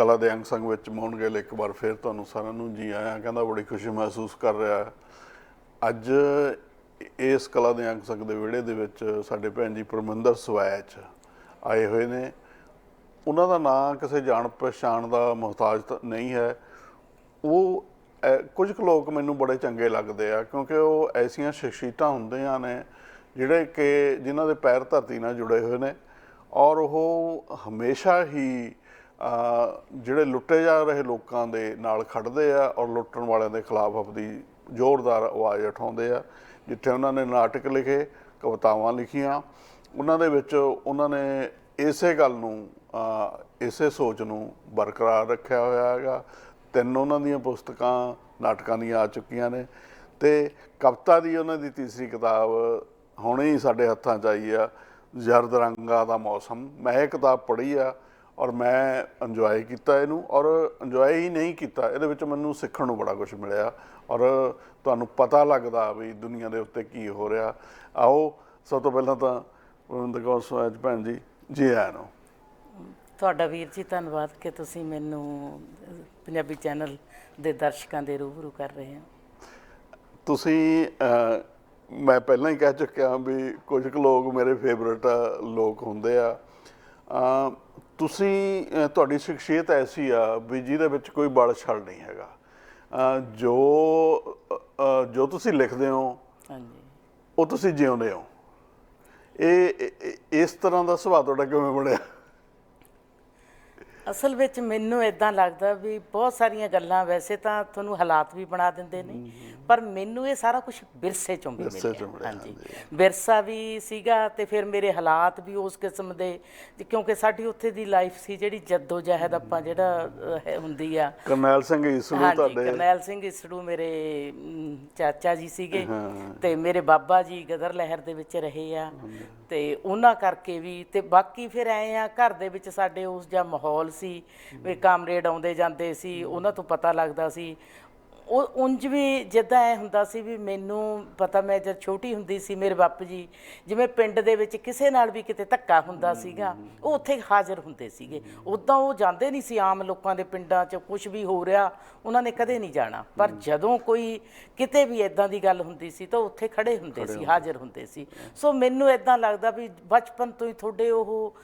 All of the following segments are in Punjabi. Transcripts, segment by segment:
ਕਲਾ ਦੇ ਅੰਗ ਸੰਗ ਵਿੱਚ ਮੋਹਨ ਗਿੱਲ ਇੱਕ ਵਾਰ ਫਿਰ ਤੁਹਾਨੂੰ ਸਾਰਿਆਂ ਨੂੰ ਜੀ ਆਇਆਂ ਕਹਿੰਦਾ ਬੜੀ ਖੁਸ਼ੀ ਮਹਿਸੂਸ ਕਰ ਰਿਹਾ ਅੱਜ ਇਸ ਕਲਾ ਦੇ ਅੰਗ ਸੰਗ ਦੇ ਵਿਹੜੇ ਦੇ ਵਿੱਚ ਸਾਡੇ ਭੈਣ ਜੀ ਪਰਮਿੰਦਰ ਸਵੈਚ ਆਏ ਹੋਏ ਨੇ। ਉਹਨਾਂ ਦਾ ਨਾਂ ਕਿਸੇ ਜਾਣ ਪਛਾਣ ਦਾ ਮੁਹਤਾਜ ਨਹੀਂ ਹੈ। ਉਹ ਅਹ, ਕੁਝ ਕੁ ਲੋਕ ਮੈਨੂੰ ਬੜੇ ਚੰਗੇ ਲੱਗਦੇ ਆ ਕਿਉਂਕਿ ਉਹ ਐਸੀਆਂ ਸ਼ਖਸੀਅਤਾਂ ਹੁੰਦੀਆਂ ਨੇ ਜਿਹੜੇ ਕਿ ਜਿਨ੍ਹਾਂ ਦੇ ਪੈਰ ਧਰਤੀ ਨਾਲ ਜੁੜੇ ਹੋਏ ਨੇ ਔਰ ਉਹ ਹਮੇਸ਼ਾ ਹੀ ਜਿਹੜੇ ਲੁੱਟੇ ਜਾ ਰਹੇ ਲੋਕਾਂ ਦੇ ਨਾਲ ਖੜਦੇ ਆ ਔਰ ਲੁੱਟਣ ਵਾਲਿਆਂ ਦੇ ਖਿਲਾਫ ਆਪਣੀ ਜ਼ੋਰਦਾਰ ਆਵਾਜ਼ ਉਠਾਉਂਦੇ ਆ, ਜਿੱਥੇ ਉਹਨਾਂ ਨੇ ਨਾਟਕ ਲਿਖੇ, ਕਵਿਤਾਵਾਂ ਲਿਖੀਆਂ। ਉਹਨਾਂ ਦੇ ਵਿੱਚ ਉਹਨਾਂ ਨੇ ਇਸੇ ਗੱਲ ਨੂੰ ਇਸੇ ਸੋਚ ਨੂੰ ਬਰਕਰਾਰ ਰੱਖਿਆ ਹੋਇਆ ਹੈਗਾ। ਤਿੰਨ ਉਹਨਾਂ ਦੀਆਂ ਪੁਸਤਕਾਂ ਨਾਟਕਾਂ ਦੀਆਂ ਆ ਚੁੱਕੀਆਂ ਨੇ ਤੇ ਕਵਿਤਾ ਦੀ ਉਹਨਾਂ ਦੀ ਤੀਸਰੀ ਕਿਤਾਬ ਹੁਣੇ ਹੀ ਸਾਡੇ ਹੱਥਾਂ 'ਚ ਆਈ ਆ, ਜ਼ਰਦ ਰੰਗਾ ਦਾ ਮੌਸਮ। ਮੈਂ ਇਹ ਕਿਤਾਬ ਪੜ੍ਹੀ ਆ ਔਰ ਮੈਂ ਇੰਜੋਏ ਕੀਤਾ ਇਹਨੂੰ ਔਰ ਇੰਜੋਏ ਹੀ ਨਹੀਂ ਕੀਤਾ। ਇਹਦੇ ਵਿੱਚ ਮੈਨੂੰ ਸਿੱਖਣ ਨੂੰ ਬੜਾ ਕੁਝ ਮਿਲਿਆ ਔਰ ਤੁਹਾਨੂੰ ਪਤਾ ਲੱਗਦਾ ਵੀ ਦੁਨੀਆ ਦੇ ਉੱਤੇ ਕੀ ਹੋ ਰਿਹਾ। ਆਓ ਸਭ ਤੋਂ ਪਹਿਲਾਂ ਤਾਂ ਰਵਿੰਦਰ ਕੌਰ ਸਵੈਜ ਭੈਣ ਜੀ ਜੀ ਆਇਆਂ ਨੂੰ। ਤੁਹਾਡਾ ਵੀਰ ਜੀ ਧੰਨਵਾਦ ਕਿ ਤੁਸੀਂ ਮੈਨੂੰ ਪੰਜਾਬੀ ਚੈਨਲ ਦੇ ਦਰਸ਼ਕਾਂ ਦੇ ਰੂਬਰੂ ਕਰ ਰਹੇ ਹੋ। ਤੁਸੀਂ ਮੈਂ ਪਹਿਲਾਂ ਹੀ ਕਹਿ ਚੁੱਕਿਆ ਵੀ ਕੁਝ ਕੁ ਲੋਕ ਮੇਰੇ ਫੇਵਰਟ ਲੋਕ ਹੁੰਦੇ ਆ। ਤੁਸੀਂ ਤੁਹਾਡੀ ਸ਼ਖਸੀਅਤ ਐਸੀ ਆ ਵੀ ਜਿਹਦੇ ਵਿੱਚ ਕੋਈ ਬਲ ਛਲ ਨਹੀਂ ਹੈਗਾ। ਜੋ ਜੋ ਤੁਸੀਂ ਲਿਖਦੇ ਹੋ ਹਾਂਜੀ। ਉਹ ਤੁਸੀਂ ਜਿਉਂਦੇ ਹੋ। ਇਹ- ਇਸ ਤਰ੍ਹਾਂ ਦਾ ਸੁਭਾਅ ਤੁਹਾਡਾ ਕਿਵੇਂ ਬਣਿਆ? ਅਸਲ ਵਿੱਚ ਮੈਨੂੰ ਇਦਾਂ ਲੱਗਦਾ ਵੀ ਬਹੁਤ ਸਾਰੀਆਂ ਗੱਲਾਂ ਵੈਸੇ ਤਾਂ ਤੁਹਾਨੂੰ ਹਾਲਾਤ ਵੀ ਬਣਾ ਦਿੰਦੇ ਨੇ ਪਰ ਮੈਨੂੰ ਇਹ ਸਾਰਾ ਕੁਝ ਵਿਰਸੇ ਚੋਂ ਵੀ ਮਿਲਿਆ ਹਾਂਜੀ। ਵਿਰਸਾ ਵੀ ਸੀਗਾ ਤੇ ਫਿਰ ਮੇਰੇ ਹਾਲਾਤ ਵੀ ਉਸ ਕਿਸਮ ਦੇ ਕਿਉਂਕਿ ਸਾਡੀ ਉੱਥੇ ਦੀ ਲਾਈਫ ਸੀ ਜਿਹੜੀ ਜੱਦੋ ਜਹਿਦ ਆਪਾਂ ਜਿਹੜਾ ਹੁੰਦੀ ਆ। ਕਰਨੈਲ ਸਿੰਘ ਹਾਂਜੀ ਤੁਹਾਡੇ। ਕਰਨੈਲ ਸਿੰਘ ਇਸੜੂ ਮੇਰੇ ਚਾਚਾ ਜੀ ਸੀਗੇ ਤੇ ਮੇਰੇ ਬਾਬਾ ਜੀ ਗਦਰ ਲਹਿਰ ਦੇ ਵਿੱਚ ਰਹੇ ਆ। ਤੇ ਉਹਨਾਂ ਕਰਕੇ ਵੀ ਤੇ ਬਾਕੀ ਫਿਰ ਐ ਆ, ਘਰ ਦੇ ਵਿੱਚ ਸਾਡੇ ਉਸ ਜਿਹਾ ਮਾਹੌਲ ਸੀ, ਵੀ ਕਾਮਰੇਡ ਆਉਂਦੇ ਜਾਂਦੇ ਸੀ, ਉਹਨਾਂ ਤੋਂ ਪਤਾ ਲੱਗਦਾ ਸੀ ਉਹ ਉਂਝ ਵੀ ਜਿੱਦਾਂ ਐ ਹੁੰਦਾ ਸੀ ਵੀ ਮੈਨੂੰ ਪਤਾ ਮੈਂ ਜਦ ਛੋਟੀ ਹੁੰਦੀ ਸੀ ਮੇਰੇ ਬਾਪੂ ਜੀ ਜਿਵੇਂ ਪਿੰਡ ਦੇ ਵਿੱਚ ਕਿਸੇ ਨਾਲ ਵੀ ਕਿਤੇ ਧੱਕਾ ਹੁੰਦਾ ਸੀਗਾ ਉਹ ਉੱਥੇ ਹਾਜ਼ਰ ਹੁੰਦੇ ਸੀਗੇ। ਉਦਾਂ ਉਹ ਜਾਂਦੇ ਨਹੀਂ ਸੀ ਆਮ ਲੋਕਾਂ ਦੇ ਪਿੰਡਾਂ 'ਚ ਕੁਝ ਵੀ ਹੋ ਰਿਹਾ ਉਹਨਾਂ ਨੇ ਕਦੇ ਨਹੀਂ ਜਾਣਾ। ਪਰ ਜਦੋਂ ਕੋਈ ਕਿਤੇ ਵੀ ਇਦਾਂ ਦੀ ਗੱਲ ਹੁੰਦੀ ਸੀ ਤਾਂ ਉੱਥੇ ਖੜੇ ਹੁੰਦੇ ਸੀ ਹਾਜ਼ਰ ਹੁੰਦੇ ਸੀ। ਸੋ ਮੈਨੂੰ ਇਦਾਂ ਲੱਗਦਾ ਵੀ ਬਚਪਨ ਤੋਂ ਹੀ ਤੁਹਾਡੇ ਉਹ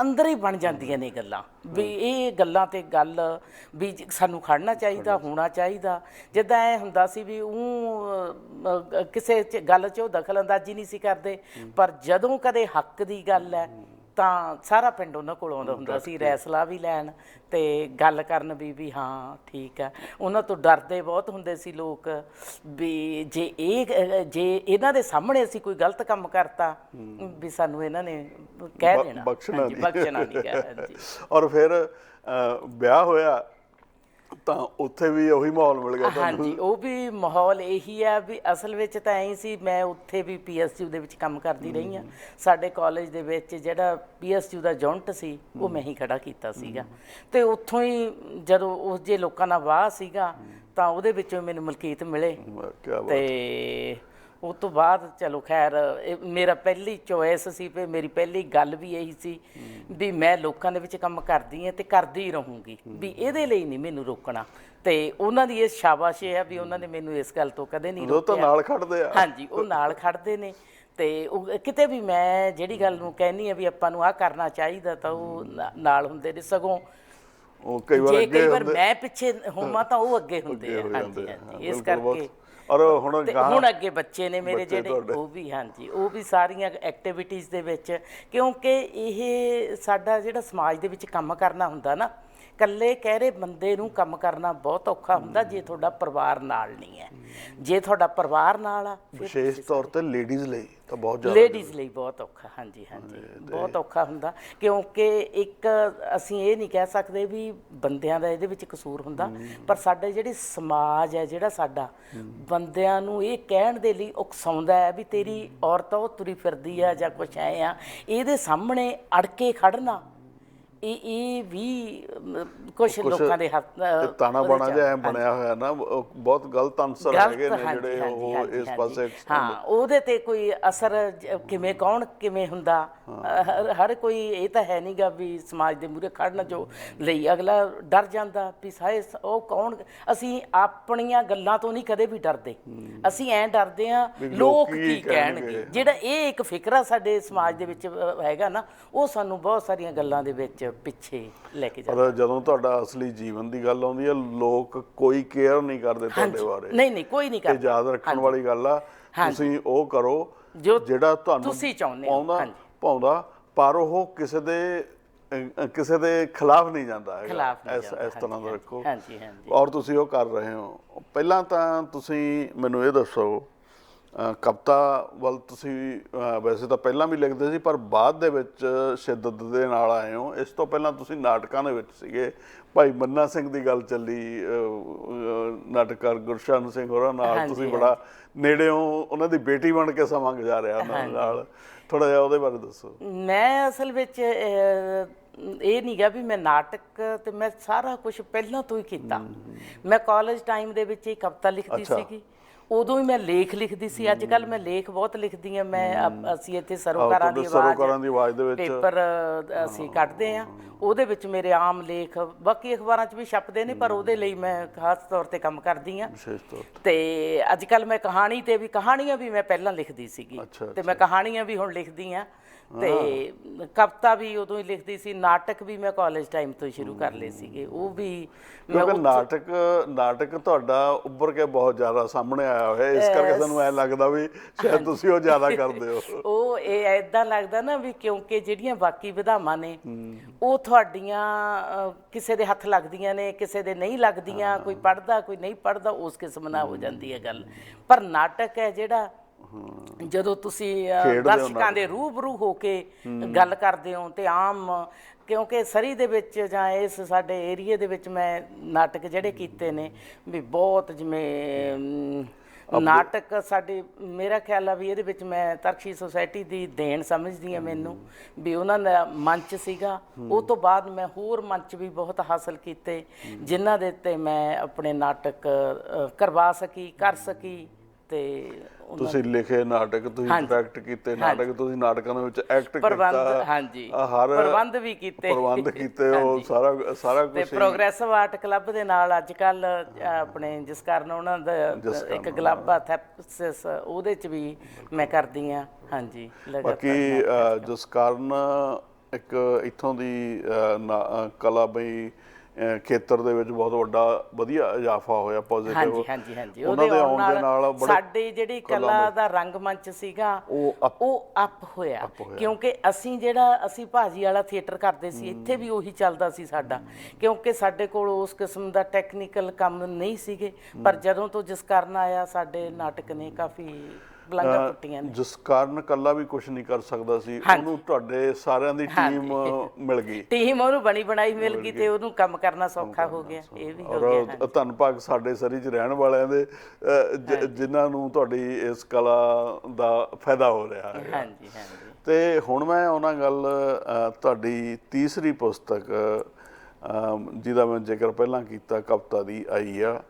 ਅੰਦਰ ਹੀ ਬਣ ਜਾਂਦੀਆਂ ਨੇ ਗੱਲਾਂ। ਵੀ ਇਹ ਗੱਲਾਂ ਤੇ ਗੱਲ ਵੀ ਸਾਨੂੰ ਖੜਨਾ ਚਾਹੀਦਾ ਹੋਣਾ ਚਾਹੀਦਾ। ਜਿੱਦਾਂ ਐ ਹੁੰਦਾ ਸੀ ਵੀ ਉਹ ਕਿਸੇ ਗੱਲ 'ਚ ਉਹ ਦਖਲ ਅੰਦਾਜ਼ੀ ਨਹੀਂ ਸੀ ਕਰਦੇ। ਪਰ ਜਦੋਂ ਕਦੇ ਹੱਕ ਦੀ ਗੱਲ ਹੈ। ਤਾਂ ਸਾਰਾ ਪਿੰਡ ਉਹਨਾਂ ਕੋਲ ਆਉਂਦਾ ਹੁੰਦਾ ਸੀ ਰੈਸਲਾ ਵੀ ਲੈਣ ਤੇ ਗੱਲ ਕਰਨ ਵੀ ਵੀ ਹਾਂ ਠੀਕ ਹੈ। ਉਹਨਾਂ ਤੋਂ ਡਰਦੇ ਬਹੁਤ ਹੁੰਦੇ ਸੀ ਲੋਕ ਵੀ ਜੇ ਇਹ ਜੇ ਇਹਨਾਂ ਦੇ ਸਾਹਮਣੇ ਅਸੀਂ ਕੋਈ ਗਲਤ ਕੰਮ ਕਰਤਾ ਵੀ ਸਾਨੂੰ ਇਹਨਾਂ ਨੇ ਕਹਿ ਦੇਣਾ। ਬਖਸ਼ਣਾ ਨਹੀਂ। ਬਖਸ਼ਣਾ ਨਹੀਂ ਕਹਿ ਔਰ ਫਿਰ ਵਿਆਹ ਹੋਇਆ ਤਾਂ ਉੱਥੇ ਵੀ ਉਹੀ ਮਾਹੌਲ ਮਿਲ ਗਿਆ ਤੁਹਾਨੂੰ। ਹਾਂਜੀ ਉਹ ਵੀ ਮਾਹੌਲ ਇਹੀ ਆ ਵੀ ਅਸਲ ਵਿੱਚ ਤਾਂ ਐਂ ਸੀ ਮੈਂ ਉੱਥੇ ਵੀ ਪੀਐਸਯੂ ਦੇ ਵਿੱਚ ਕੰਮ ਕਰਦੀ ਰਹੀ ਆ ਸਾਡੇ ਕਾਲਜ ਦੇ ਵਿੱਚ ਜਿਹੜਾ ਪੀਐਸਯੂ ਦਾ ਜੌਂਟ ਸੀ ਉਹ ਮੈਂ ਹੀ ਖੜਾ ਕੀਤਾ ਸੀਗਾ। ਤੇ ਉੱਥੋਂ ਹੀ ਜਦੋਂ ਉਸ ਜੇ ਲੋਕਾਂ ਨਾਲ ਵਾਹ ਸੀਗਾ ਤਾਂ ਉਹਦੇ ਵਿੱਚੋਂ ਮੈਨੂੰ ਮਲਕੀਤ ਮਿਲੇ। ਤੇ ਉਸ ਤੋਂ ਬਾਅਦ ਚਲੋ ਖੈਰ ਇਹ ਮੇਰਾ ਪਹਿਲੀ ਚੋਇਸ ਸੀ ਤੇ ਮੇਰੀ ਪਹਿਲੀ ਗੱਲ ਵੀ ਇਹੀ ਸੀ ਵੀ ਮੈਂ ਲੋਕਾਂ ਦੇ ਵਿੱਚ ਕੰਮ ਕਰਦੀ ਹਾਂ ਤੇ ਕਰਦੀ ਰਹੂੰਗੀ ਵੀ ਇਹਦੇ ਲਈ ਨਹੀਂ ਮੈਨੂੰ ਰੋਕਣਾ। ਤੇ ਉਹਨਾਂ ਦੀ ਇਹ ਸ਼ਾਬਾਸ਼ ਹੈ ਵੀ ਉਹਨਾਂ ਨੇ ਮੈਨੂੰ ਇਸ ਗੱਲ ਤੋਂ ਕਦੇ ਨਹੀਂ ਉਹ ਤਾਂ ਰੋਕਿਆ। ਨਾਲ ਖੜਦੇ ਆ। ਹਾਂਜੀ ਉਹ ਨਾਲ ਖੜਦੇ ਨੇ ਤੇ ਉਹ ਕਿਤੇ ਵੀ ਮੈਂ ਜਿਹੜੀ ਗੱਲ ਨੂੰ ਕਹਿੰਨੀ ਆ ਵੀ ਆਪਾਂ ਨੂੰ ਆਹ ਕਰਨਾ ਚਾਹੀਦਾ ਤਾਂ ਉਹ ਨਾਲ ਹੁੰਦੇ ਨੇ ਸਗੋਂ ਉਹ ਕਈ ਵਾਰ ਜੇ ਅੱਗੇ ਕਈ ਵਾਰ ਮੈਂ ਪਿੱਛੇ ਹੋਵਾਂ ਤਾਂ ਉਹ ਅੱਗੇ ਹੁੰਦੇ ਆ। ਹਾਂਜੀ ਆ। ਇਸ। ਕਰਕੇ ਔਰ ਹੁਣ ਤੇ ਹੁਣ ਅੱਗੇ ਬੱਚੇ ਨੇ ਮੇਰੇ ਜਿਹੜੇ। ਉਹ ਵੀ ਹਾਂਜੀ ਉਹ ਵੀ ਸਾਰੀਆਂ ਐਕਟੀਵਿਟੀਜ਼ ਦੇ ਵਿੱਚ ਕਿਉਂਕਿ ਇਹ ਸਾਡਾ ਜਿਹੜਾ ਸਮਾਜ ਦੇ ਵਿੱਚ ਕੰਮ ਕਰਨਾ ਹੁੰਦਾ ਨਾ ਇਕੱਲੇ ਕਹਿਰੇ ਬੰਦੇ ਨੂੰ ਕੰਮ ਕਰਨਾ ਬਹੁਤ ਔਖਾ ਹੁੰਦਾ ਜੇ ਤੁਹਾਡਾ ਪਰਿਵਾਰ ਨਾਲ ਨਹੀਂ ਹੈ ਜੇ ਤੁਹਾਡਾ ਪਰਿਵਾਰ ਨਾਲ ਆ ਵਿਸ਼ੇਸ਼ ਤੌਰ ਤੇ ਲੇਡੀਜ਼ ਲਈ ਤਾਂ ਬਹੁਤ ਜ਼ਿਆਦਾ ਲੇਡੀਜ਼ ਲਈ ਬਹੁਤ ਔਖਾ ਹਾਂਜੀ ਹਾਂਜੀ। ਬਹੁਤ ਔਖਾ ਹੁੰਦਾ ਕਿਉਂਕਿ ਇੱਕ ਅਸੀਂ ਇਹ ਨਹੀਂ ਕਹਿ ਸਕਦੇ ਵੀ ਬੰਦਿਆਂ ਦਾ ਇਹਦੇ ਵਿੱਚ ਕਸੂਰ ਹੁੰਦਾ ਪਰ ਸਾਡੇ ਜਿਹੜੀ ਸਮਾਜ ਹੈ ਜਿਹੜਾ ਸਾਡਾ ਬੰਦਿਆਂ ਨੂੰ ਇਹ ਕਹਿਣ ਦੇ ਲਈ ਉਕਸਾਉਂਦਾ ਹੈ ਵੀ ਤੇਰੀ ਔਰਤ ਉਹ ਤੁਰੀ ਫਿਰਦੀ ਆ ਜਾਂ ਕੁਛ ਐ ਆ ਇਹਦੇ ਸਾਹਮਣੇ ਅੜ ਕੇ ਖੜਨਾ ਇਹ ਇਹ ਵੀ ਕੁਝ ਲੋਕਾਂ ਦੇ ਹੱਥ ਤਾਣਾ ਬਾਣਾ ਜਿਹਾ ਬਣਿਆ ਹੋਇਆ ਨਾ ਬਹੁਤ ਗਲਤ ਅਨਸਰ ਹੈਗੇ ਨੇ ਜਿਹੜੇ ਉਹ ਇਸ ਪਾਸੇ ਹਾਂ ਉਹਦੇ ਤੇ ਕੋਈ ਅਸਰ ਕਿਵੇਂ ਕੌਣ ਕਿਵੇਂ ਹੁੰਦਾ? ਹਰ- ਕੋਈ ਇਹ ਤਾਂ ਹੈ ਨਹੀਂਗਾ ਵੀ ਸਮਾਜ ਦੇ ਮੂਹਰੇ ਖੜਨ ਜੋ ਲਈ ਅਗਲਾ ਡਰ ਜਾਂਦਾ ਵੀ ਸਾਏ ਸ- ਉਹ ਕੌਣ? ਅਸੀਂ ਆਪਣੀਆਂ ਗੱਲਾਂ ਤੋਂ ਨਹੀਂ ਕਦੇ ਵੀ ਡਰਦੇ। ਅਸੀਂ ਐਂ ਡਰਦੇ ਆ ਲੋਕ ਕੀ ਕਹਿਣਗੇ? ਜਿਹੜਾ ਇਹ ਇੱਕ ਫਿਕਰਾ ਸਾਡੇ ਸਮਾਜ ਦੇ ਵਿੱਚ ਹੈਗਾ ਨਾ ਉਹ ਸਾਨੂੰ ਬਹੁਤ ਸਾਰੀਆਂ ਗੱਲਾਂ ਦੇ ਵਿੱਚ ਪਿੱਛੇ ਲੈ ਕੇ ਜਾਂਦਾ ਪਰ ਜਦੋਂ। ਤੁਹਾਡਾ ਅਸਲੀ ਜੀਵਨ ਦੀ ਗੱਲ ਆਉਂਦੀ ਹੈ ਲੋਕ ਕੋਈ ਕੇਅਰ ਨਹੀਂ ਕਰਦੇ ਤੁਹਾਡੇ ਬਾਰੇ। ਨਹੀਂ ਨਹੀਂ ਕੋਈ ਨਹੀਂ ਕਰਦਾ। ਯਾਦ ਰੱਖਣ ਵਾਲੀ ਗੱਲ ਆ ਤੁਸੀਂ ਉਹ ਕਰੋ ਜਿਹੜਾ ਤੁਹਾਨੂੰ ਤੁਸੀਂ ਚਾਹੁੰਦੇ ਹੋ, ਪਾਉਂਦਾ ਹਾਂਜੀ। ਪਾਉਂਦਾ ਪਰ ਉਹ ਕਿਸੇ ਦੇ ਕਿਸੇ ਦੇ ਖਿਲਾਫ ਨਹੀਂ ਜਾਂਦਾ ਹੈਗਾ। ਇਸ ਤਰ੍ਹਾਂ ਦਾ ਰੱਖੋ। ਹਾਂਜੀ ਹਾਂਜੀ। ਔਰ ਤੁਸੀਂ ਉਹ ਕਰ ਰਹੇ ਹੋ। ਪਹਿਲਾਂ ਤਾਂ ਤੁਸੀਂ ਮੈਨੂੰ ਇਹ ਦੱਸੋ ਕਵਿਤਾ ਵੱਲ ਤੁਸੀਂ ਵੈਸੇ ਤਾਂ ਪਹਿਲਾਂ ਵੀ ਲਿਖਦੇ ਸੀ ਪਰ ਬਾਅਦ ਦੇ ਵਿੱਚ ਸ਼ਿੱਦਤ ਦੇ ਨਾਲ ਆਏ ਹੋ। ਇਸ ਤੋਂ ਪਹਿਲਾਂ ਤੁਸੀਂ ਨਾਟਕਾਂ ਦੇ ਵਿੱਚ ਸੀਗੇ। ਭਾਈ ਮੰਨਾ ਸਿੰਘ ਦੀ ਗੱਲ ਚੱਲੀ ਨਾਟਕਕਾਰ ਗੁਰਸ਼ਨ ਸਿੰਘ ਹੋਰਾਂ ਨਾਲ ਤੁਸੀਂ ਬੜਾ ਨੇੜਿਓਂ ਉਹਨਾਂ ਦੀ ਬੇਟੀ ਬਣ ਕੇ ਸਮਾਂ ਗੁਜ਼ਾਰਿਆ ਉਹਨਾਂ ਨਾਲ। ਥੋੜਾ ਜਿਹਾ ਉਹਦੇ ਬਾਰੇ ਦੱਸੋ। ਮੈਂ ਅਸਲ ਵਿੱਚ ਇਹ ਨਹੀਂ ਗਾ ਵੀ ਮੈਂ ਨਾਟਕ ਤੇ ਮੈਂ ਸਾਰਾ ਕੁਝ ਪਹਿਲਾਂ ਤੋਂ ਹੀ ਕੀਤਾ। ਮੈਂ ਕਾਲਜ ਟਾਈਮ ਦੇ ਵਿੱਚ ਹੀ ਕਵਿਤਾ ਲਿਖਦੀ। ਸੀਗੀ। ਉਦੋਂ ਹੀ ਮੈਂ ਲੇਖ ਲਿਖਦੀ ਸੀ ਅੱਜ ਕੱਲ ਮੈਂ ਲੇਖ ਬਹੁਤ ਲਿਖਦੀ ਆ ਮੈਂ ਅਪ- ਅਸੀਂ ਇੱਥੇ ਸਰੋਕਾਰਾਂ ਦੀ ਤੁਹਾਡੇ ਸਰੋਕਾਰਾਂ ਦੀ ਆਵਾਜ਼ ਦੇ ਵਿੱਚ ਪੇਪਰ ਅ, ਅਸੀਂ ਕੱਢਦੇ ਆ ਉਹਦੇ ਵਿੱਚ ਮੇਰੇ ਆਮ ਲੇਖ ਬਾਕੀ ਅਖਬਾਰਾਂ 'ਚ ਵੀ ਛਪਦੇ ਨੇ ਪਰ ਉਹਦੇ ਲਈ ਮੈਂ ਖਾਸ ਤੌਰ ਤੇ ਕੰਮ ਕਰਦੀ ਆ ਵਿਸ਼ੇਸ਼ ਤੌਰ ਤੇ। ਤੇ ਅੱਜ ਕੱਲ ਮੈਂ ਕਹਾਣੀ ਤੇ ਵੀ ਕਹਾਣੀਆਂ ਵੀ ਮੈਂ ਪਹਿਲਾਂ ਲਿਖਦੀ ਸੀਗੀ। ਅੱਛਾ, ਤੇ ਮੈਂ ਕਹਾਣੀਆਂ ਵੀ ਹੁਣ ਲਿਖਦੀ ਆ ਤੇ ਕਵਿਤਾ ਵੀ ਉਦੋਂ ਹੀ ਲਿਖਦੀ ਸੀ ਨਾਟਕ ਵੀ ਮੈਂ ਕਾਲਜ ਟਾਈਮ ਤੋਂ ਹੀ ਸ਼ੁਰੂ ਕਰ ਲਏ ਸੀਗੇ। ਉਹ ਵੀ ਮੈਂ ਕਿਉਂਕਿ ਨਾਟਕ ਨਾਟਕ ਤੁਹਾਡਾ ਉੱਭਰ ਕੇ ਬਹੁਤ ਜ਼ਿਆਦਾ ਸਾਹਮਣੇ ਆਇਆ ਹੋਇਆ ਇਸ ਕਰਕੇ ਸਾਨੂੰ ਐ ਲੱਗਦਾ ਵੀ ਸ਼ਾਇਦ ਤੁਸੀਂ ਉਹ ਜ਼ਿਆਦਾ ਕਰਦੇ ਹੋ। ਉਹ ਇਹ ਐਦਾਂ ਲੱਗਦਾ ਨਾ ਵੀ ਕਿਉਂਕਿ ਜਿਹੜੀਆਂ ਬਾਕੀ ਵਿਧਾਵਾਂ ਨੇ ਉਹ ਤੁਹਾਡੀਆਂ ਕਿਸੇ ਦੇ ਹੱਥ ਲੱਗਦੀਆਂ ਨੇ ਕਿਸੇ ਦੇ ਨਹੀਂ ਲੱਗਦੀਆਂ ਕੋਈ ਪੜਦਾ ਕੋਈ ਨਹੀਂ ਪੜਦਾ ਉਸ ਕਿਸਮ ਨਾਲ ਹੋ ਜਾਂਦੀ ਹੈ ਗੱਲ। ਪਰ ਨਾਟਕ ਹੈ ਜਿਹੜਾ ਜਦੋਂ ਤੁਸੀਂ ਦਰਸ਼ਕਾਂ ਦੇ ਰੂਬਰੂ ਹੋ ਕੇ ਗੱਲ ਕਰਦੇ ਹੋ ਤੇ ਆਮ ਕਿਉਂਕਿ ਸਰੀ ਦੇ ਵਿੱਚ ਜਾਂ ਇਸ ਸਾਡੇ ਏਰੀਏ ਦੇ ਵਿੱਚ ਮੈਂ ਨਾਟਕ ਜਿਹੜੇ ਕੀਤੇ ਨੇ ਵੀ ਬਹੁਤ ਜਿਵੇਂ ਨਾਟਕ ਸਾਡੇ ਮੇਰਾ ਖਿਆਲ ਆ ਵੀ ਇਹਦੇ ਵਿੱਚ ਮੈਂ ਤਰਕਸ਼ੀ ਸੁਸਾਇਟੀ ਦੀ ਦੇਣ ਸਮਝਦੀ ਆ ਮੈਨੂੰ ਵੀ ਉਹਨਾਂ ਦਾ ਮੰਚ ਸੀਗਾ। ਉਹ ਤੋਂ ਬਾਅਦ ਮੈਂ ਹੋਰ ਮੰਚ ਵੀ ਬਹੁਤ ਹਾਸਲ ਕੀਤੇ ਜਿਨ੍ਹਾਂ ਦੇ ਉੱਤੇ ਮੈਂ ਆਪਣੇ ਨਾਟਕ ਕਰਵਾ ਸਕੀ ਕਰ ਸਕੀ। ਤੇ ਤੁਸੀਂ ਲਿਖੇ ਨਾਟਕ ਤੁਸੀਂ ਹਾਂਜੀ। ਡਾਇਰੈਕਟ ਕੀਤੇ ਨਾਟਕ ਤੁਸੀਂ ਨਾਟਕਾਂ ਦੇ ਵਿੱਚ ਐਕਟ ਪ੍ਰਬੰਧ ਕੀਤਾ ਹਾਂਜੀ। ਆਹ ਹਰ ਪ੍ਰਬੰਧ ਵੀ ਕੀਤੇ। ਪ੍ਰਬੰਧ ਕੀਤੇ ਉਹ ਹਾਂਜੀ। ਸਾਰਾ ਸਾਰਾ ਤੇ ਕੁਝ ਪ੍ਰੋਗਰੈਸਿਵ ਆਰਟ ਕਲੱਬ ਦੇ ਨਾਲ ਅੱਜ ਕੱਲ ਆਪਣੇ ਜਿਸ ਕਾਰਨ ਉਹਨਾਂ ਦਾ ਇੱਕ ਕਲੱਬ ਆ ਥੈਪਸਿਸ ਉਹਦੇ ਚ ਵੀ ਮੈਂ ਕਰਦੀ ਆ ਹਾਂਜੀ ਬਾਕੀ ਜਿਸ ਕਾਰਨ ਇੱਕ ਇੱਥੋਂ ਦੀ ਕਲਾ ਬਈ ਖੇਤਰ ਦੇ ਵਿੱਚ ਬਹੁਤ ਵੱਡਾ ਵਧੀਆ ਇਜ਼ਾਫਾ ਹੋਇਆ ਹਾਂਜੀ ਪੋਜ਼ਿਟਿਵ ਹਾਂਜੀ ਹਾਂਜੀ। ਉਹਨਾਂ ਉਹਦੇ ਦੇ ਆਉਣ ਦੇ ਨਾਲ ਸਾਡੀ ਜਿਹੜੀ ਕਲਾ ਦਾ ਰੰਗਮੰਚ ਸੀਗਾ ਉਹ ਅਪ ਹੋਇਆ। ਕਿਉਂਕਿ ਅਸੀਂ ਜਿਹੜਾ ਅਸੀਂ ਭਾਜੀ ਵਾਲਾ ਥੀਏਟਰ ਕਰਦੇ ਸੀ ਇੱਥੇ ਵੀ ਉਹੀ ਚੱਲਦਾ ਸੀ ਸਾਡਾ। ਕਿਉਂਕਿ ਸਾਡੇ ਕੋਲ ਉਸ ਕਿਸਮ ਦਾ ਟੈਕਨੀਕਲ ਕੰਮ ਨਹੀਂ ਸੀਗੇ। ਪਰ ਜਦੋਂ ਤੋਂ ਜਿਸ ਕਾਰਨ ਆਇਆ ਸਾਡੇ ਨਾਟਕ ਨੇ ਕਾਫੀ ਬਲੰਗਾ ਪੁੱਟੀਆਂ ਨੇ। ਜਿਸ ਕਾਰਨ ਕੱਲਾ ਵੀ ਕੁਝ ਨਹੀਂ ਕਰ ਸਕਦਾ ਸੀ ਉਹਨੂੰ ਤੁਹਾਡੇ ਸਾਰਿਆਂ ਦੀ ਟੀਮ ਮਿਲ ਗਈ। ਟੀਮ ਉਹਨੂੰ ਬਣੀ ਬਣਾਈ ਮਿਲ ਗਈ ਤੇ ਉਹਨੂੰ ਕੰਮ ਕਰਨਾ ਸੌਖਾ ਹੋ ਗਿਆ। ਇਹ ਵੀ ਹੋ ਗਿਆ ਔਰ ਧੰਨਵਾਦ ਸਾਡੇ ਸਰੀ 'ਚ ਰਹਿਣ ਵਾਲਿਆਂ ਦੇ ਜਿਨ੍ਹਾਂ ਨੂੰ ਤੁਹਾਡੀ ਇਸ ਕਲਾ ਦਾ ਫਾਇਦਾ ਹੋ ਰਿਹਾ ਹੈ। ਹਾਂਜੀ ਹਾਂਜੀ। ਤੇ ਹੁਣ ਮੈਂ ਉਹਨਾਂ ਗੱਲ ਤੁਹਾਡੀ ਤੀਸਰੀ ਪੁਸਤਕ ਜਿਹਦਾ ਮੈਂ ਜ਼ਿਕਰ ਪਹਿਲਾਂ ਕੀਤਾ ਕਵਿਤਾ ਦੀ ਆਈ ਆ।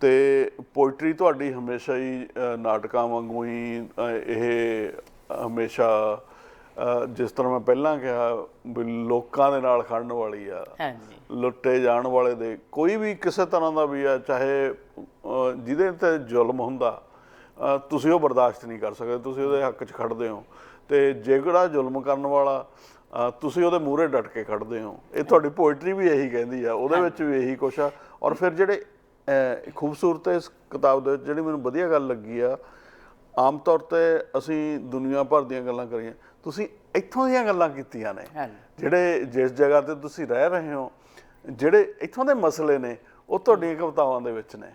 ਤੇ ਪੋਇਟਰੀ ਤੁਹਾਡੀ ਹਮੇਸ਼ਾ ਹੀ ਨਾਟਕਾਂ ਵਾਂਗੂ ਹੀ ਇਹ ਹਮੇਸ਼ਾ ਜਿਸ ਤਰ੍ਹਾਂ ਮੈਂ ਪਹਿਲਾਂ ਕਿਹਾ ਵੀ ਲੋਕਾਂ ਦੇ ਨਾਲ ਖੜਨ ਵਾਲੀ ਆ ਹਾਂਜੀ। ਲੁੱਟੇ ਜਾਣ ਵਾਲੇ ਦੇ ਕੋਈ ਵੀ ਕਿਸੇ ਤਰ੍ਹਾਂ ਦਾ ਵੀ ਆ ਚਾਹੇ ਜਿਹਦੇ ਤੇ ਜ਼ੁਲਮ ਹੁੰਦਾ ਤੁਸੀਂ ਉਹ ਬਰਦਾਸ਼ਤ ਨਹੀਂ ਕਰ ਸਕਦੇ ਤੁਸੀਂ ਉਹਦੇ ਹੱਕ 'ਚ ਖੜਦੇ ਹੋ। ਤੇ ਜਿਹੜਾ ਜ਼ੁਲਮ ਕਰਨ ਵਾਲਾ ਤੁਸੀਂ ਉਹਦੇ ਮੂਹਰੇ ਡਟ ਕੇ ਖੜਦੇ ਹੋ। ਇਹ ਤੁਹਾਡੀ ਪੋਇਟਰੀ ਵੀ ਇਹੀ ਕਹਿੰਦੀ ਆ ਉਹਦੇ ਵਿੱਚ ਵੀ ਇਹੀ ਕੁਛ ਆ। ਔਰ ਫਿਰ ਜਿਹੜੇ ਖੂਬਸੂਰਤ ਇਸ ਕਿਤਾਬ ਦੇ ਵਿੱਚ ਜਿਹੜੀ ਮੈਨੂੰ ਵਧੀਆ ਗੱਲ ਲੱਗੀ ਆ। ਆਮ ਤੌਰ ਤੇ ਅਸੀਂ ਦੁਨੀਆ ਭਰ ਦੀਆਂ ਗੱਲਾਂ ਕਰੀਆਂ। ਤੁਸੀਂ ਇੱਥੋਂ ਦੀਆਂ ਗੱਲਾਂ ਕੀਤੀਆਂ ਨੇ ਜਿਹੜੇ ਜਿਸ ਜਗ੍ਹਾ ਤੇ ਤੁਸੀਂ ਰਹਿ ਰਹੇ ਹੋ ਜਿਹੜੇ ਇੱਥੋਂ ਦੇ ਮਸਲੇ ਨੇ ਉਹ ਤੁਹਾਡੀਆਂ ਕਵਿਤਾਵਾਂ ਦੇ ਵਿੱਚ ਨੇ।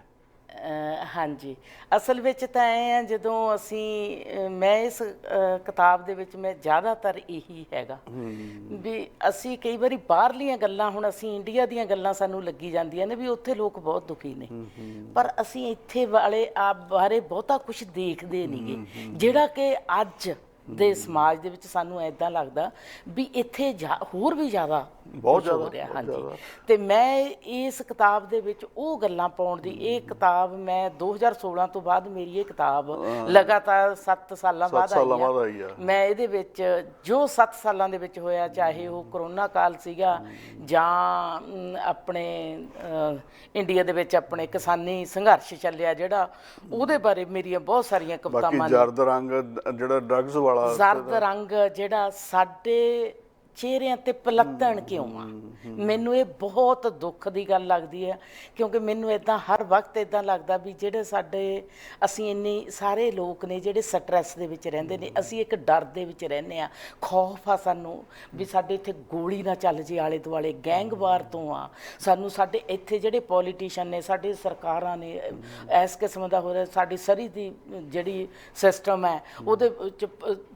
ਹਾਂਜੀ। ਅਸਲ ਵਿੱਚ ਤਾਂ ਐ ਆ ਜਦੋਂ ਅਸੀਂ ਮੈਂ ਇਸ ਕਿਤਾਬ ਦੇ ਵਿੱਚ ਮੈਂ ਜ਼ਿਆਦਾਤਰ ਇਹੀ ਹੈਗਾ। ਵੀ ਅਸੀਂ ਕਈ ਵਾਰੀ ਬਾਹਰਲੀਆਂ ਗੱਲਾਂ ਹੁਣ ਅਸੀਂ ਇੰਡੀਆ ਦੀਆਂ ਗੱਲਾਂ ਸਾਨੂੰ ਲੱਗੀ ਜਾਂਦੀਆਂ ਨੇ ਵੀ ਉੱਥੇ ਲੋਕ ਬਹੁਤ ਦੁਖੀ ਨੇ। ਪਰ ਅਸੀਂ ਇੱਥੇ ਵਾਲੇ ਆਪ ਬਾਰੇ ਬਹੁਤਾ ਕੁਝ ਦੇਖਦੇ ਨਹੀਂਗੇ। ਜਿਹੜਾ ਕਿ ਅੱਜ ਦੇ ਸਮਾਜ ਦੇ ਵਿੱਚ ਸਾਨੂੰ ਐਦਾਂ ਲੱਗਦਾ ਵੀ ਇੱਥੇ ਹੋਰ ਵੀ ਜ਼ਿਆਦਾ ਬਹੁਤ ਕੁਛ ਹੋ ਜ਼ਿਆਦਾ, ਰਿਹਾ ਹਾਂਜੀ ਜ਼ਿਆਦਾ। ਤੇ ਮੈਂ ਇਸ ਕਿਤਾਬ ਦੇ ਵਿੱਚ ਉਹ ਗੱਲਾਂ ਪਾਉਣ ਦੀ ਇਹ ਕਿਤਾਬ ਮੈਂ 2016 ਤੋਂ ਬਾਅਦ ਮੇਰੀ ਇਹ ਕਿਤਾਬ ਲਗਾਤਾਰ 7 ਸਾਲਾਂ ਬਾਅਦ ਆਈ ਆ ਬਾਅਦ ਆਈ ਆ। ਮੈਂ ਇਹਦੇ ਵਿੱਚ ਜੋ 7 ਸਾਲਾਂ ਦੇ ਵਿੱਚ ਹੋਇਆ ਚਾਹੇ ਉਹ ਕਰੋਨਾ ਕਾਲ ਸੀਗਾ ਜਾਂ ਆਪਣੇ ਇੰਡੀਆ ਦੇ ਵਿੱਚ ਆਪਣੇ ਕਿਸਾਨੀ ਸੰਘਰਸ਼ ਚੱਲਿਆ ਜਿਹੜਾ ਉਹਦੇ ਬਾਰੇ ਮੇਰੀਆਂ ਬਹੁਤ ਸਾਰੀਆਂ ਬਾਕੀ ਕਵਿਤਾਵਾਂ ਜਰਦ ਰੰਗ ਜਿਹੜਾ ਡਰੱਗਸ ਵਾਲਾ ਜ਼ਰਦ ਰੰਗ ਜਿਹੜਾ ਸਾਡੇ ਚਿਹਰਿਆਂ ਤੇ ਪਲੱਤਣ ਕਿਉਂ ਆ? ਮੈਨੂੰ ਇਹ ਬਹੁਤ ਦੁੱਖ ਦੀ ਗੱਲ ਲੱਗਦੀ ਹੈ ਕਿਉਂਕਿ ਮੈਨੂੰ ਇਦਾਂ ਹਰ ਵਕਤ ਇਦਾਂ ਲੱਗਦਾ ਵੀ ਜਿਹੜੇ ਸਾਡੇ, ਅਸੀਂ ਇੰਨੇ ਸਾਰੇ ਲੋਕ ਨੇ ਜਿਹੜੇ ਸਟ੍ਰੈਸ ਦੇ ਵਿੱਚ ਰਹਿੰਦੇ ਨੇ, ਅਸੀਂ ਇੱਕ ਡਰ ਦੇ ਵਿੱਚ ਰਹਿੰਦੇ ਆ। ਖੌਫ ਆ ਸਾਨੂੰ ਵੀ ਸਾਡੇ ਇੱਥੇ ਗੋਲੀ ਨਾ ਚੱਲ ਜੇ ਆਲੇ ਦੁਆਲੇ ਗੈਂਗਵਾਰ ਤੋਂ ਆ। ਸਾਨੂੰ ਸਾਡੇ ਇੱਥੇ ਜਿਹੜੇ ਪੋਲੀਟੀਸ਼ੀਅਨ ਨੇ, ਸਾਡੇ ਸਰਕਾਰਾਂ ਨੇ, ਇਸ ਕਿਸਮ ਦਾ ਹੋ ਰਿਹਾ, ਸਾਡੀ ਸਰੀ ਦੀ ਜਿਹੜੀ ਸਿਸਟਮ ਹੈ, ਉਹਦੇ ਵਿੱਚ